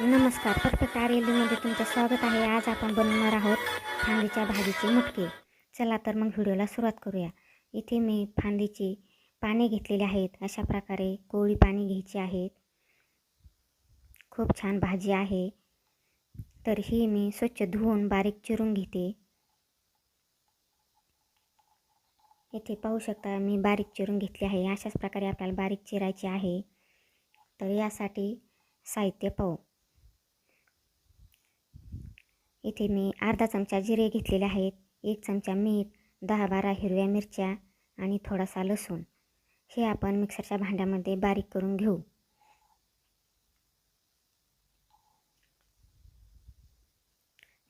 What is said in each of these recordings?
नमस्कार. Perfect R तुमचं स्वागत आहे. आज आपण बनवणार आहोत फांदीच्या भाजीचे मुटके. चला तर मग व्हिडिओला सुरुवात करूया. इथे मी फांदीची पाने घेतलेली आहेत. अशा प्रकारे कोळी पाने घ्यायची आहेत. खूप छान भाजी आहे. तर ही मी स्वच्छ धुवून बारीक चिरून घेते. इथे पाहू शकता मी बारीक चिरून घेतली आहे. अशाच प्रकारे आपल्याला बारीक चिरायची आहे. तर यासाठी साहित्य पाहू. इथे मी अर्धा चमचा जिरे घेतलेले आहेत एक चमचा मीठ दहा बारा हिरव्या मिरच्या आणि थोडासा लसूण. हे आपण मिक्सरच्या भांड्यामध्ये बारीक करून घेऊ.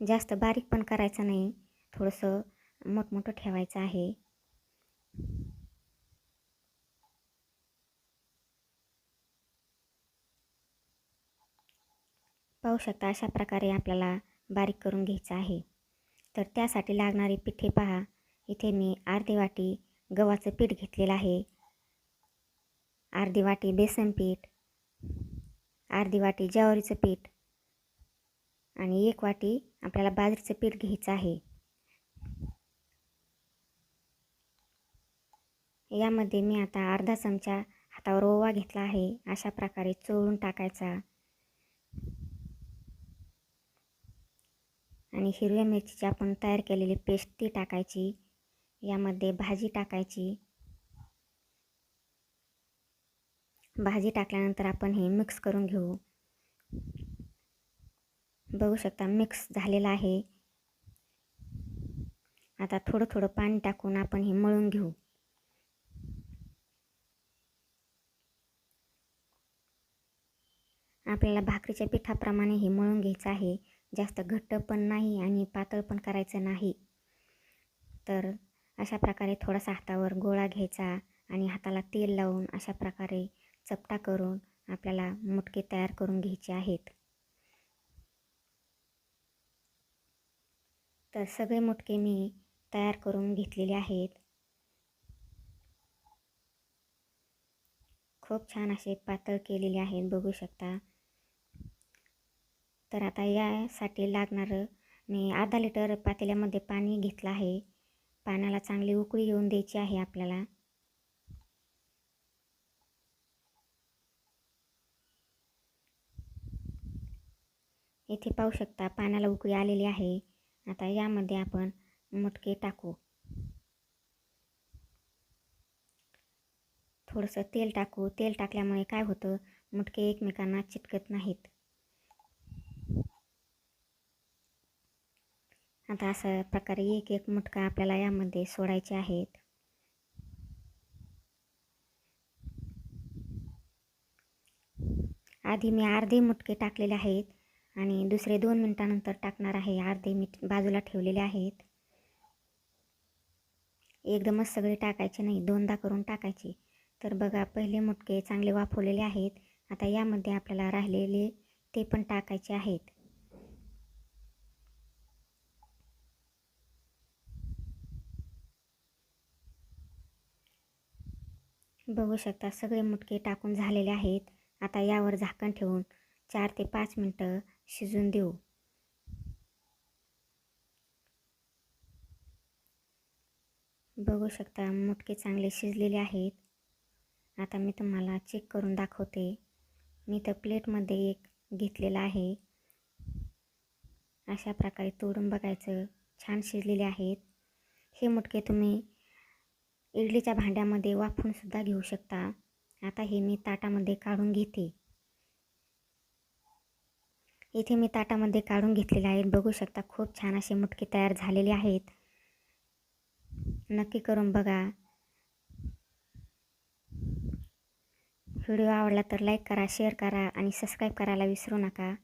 जास्त बारीक पण करायचं नाही थोडंसं मोठमोठं ठेवायचं आहे. पाहू शकता अशा प्रकारे आपल्याला बारीक करून घ्यायचं आहे. तर त्यासाठी लागणारे पिठे पहा. इथे मी अर्धी वाटी गव्हाचं पीठ घेतलेलं आहे. अर्धी वाटी बेसन पीठ. अर्धी वाटी ज्वारीचं पीठ. आणि एक वाटी आपल्याला बाजरीचं पीठ घ्यायचं आहे. यामध्ये मी आता अर्धा चमचा हातावर ओवा घेतला आहे. अशा प्रकारे चोळून टाकायचा. आणि हिरव्या मिरचीची आपण तयार केलेली पेस्ट ती टाकायची. यामध्ये भाजी टाकायची. भाजी टाकल्यानंतर आपण हे मिक्स करून घेऊ. बघू शकता मिक्स झालेलं आहे. आता थोडं थोडं पाणी टाकून आपण हे मळून घेऊ. आपल्याला भाकरीच्या पिठाप्रमाणे हे मळून घ्यायचं आहे. जास्त घट्ट पण नाही आणि पातळ पण करायचं नाही. तर अशा प्रकारे थोडासा हातावर गोळा घ्यायचा आणि हाताला तेल लावून अशा प्रकारे चपटा करून आपल्याला मुटके तयार करून घ्यायचे आहेत. तर सगळे मुटके मी तयार करून घेतलेले आहेत. खूप छान असे पातळ केलेले आहेत बघू शकता. तर आता यासाठी लागणारं मी अर्धा लिटर पातेल्यामध्ये पाणी घेतलं आहे. पाण्याला चांगली उकळी येऊन द्यायची आहे आपल्याला. इथे पाहू शकता पाण्याला उकळी आलेली आहे. आता यामध्ये आपण मटके टाकू. थोडंसं तेल टाकू. तेल टाकल्यामुळे काय होतं? मटके एकमेकांना चिटकत नाहीत. आता असं प्रकारे एक एक मुटका आपल्याला यामध्ये सोडायचे आहेत. आधी मी अर्धे मुटके टाकलेले आहेत आणि दुसरे दोन मिनटानंतर टाकणार आहे. अर्धे मी बाजूला ठेवलेले आहेत. एकदमच सगळे टाकायचे नाही दोनदा करून टाकायचे. तर बघा पहिले मुटके चांगले वाफवलेले आहेत. आता यामध्ये आपल्याला राहिलेले ते पण टाकायचे आहेत. बघू शकता सगळे मुटके टाकून झालेले आहेत. आता यावर झाकण ठेवून चार ते पाच मिनटं शिजून देऊ. बघू शकता मुटके चांगले शिजलेले आहेत. आता मी तुम्हाला चेक करून दाखवते. मी तर प्लेटमध्ये एक घेतलेला आहे. अशा प्रकारे तोडून बघायचं छान शिजलेले आहेत. हे मुटके तुम्ही इडलीच्या भांड्यामध्ये वाफूनसुद्धा घेऊ शकता. आता हे मी ताटामध्ये काढून घेते. इथे मी ताटामध्ये काढून घेतलेले आहेत. बघू शकता खूप छान असे मुटके तयार झालेले आहेत. नक्की करून बघा. व्हिडिओ आवडला तर लाईक करा शेअर करा आणि सबस्क्राईब करायला विसरू नका.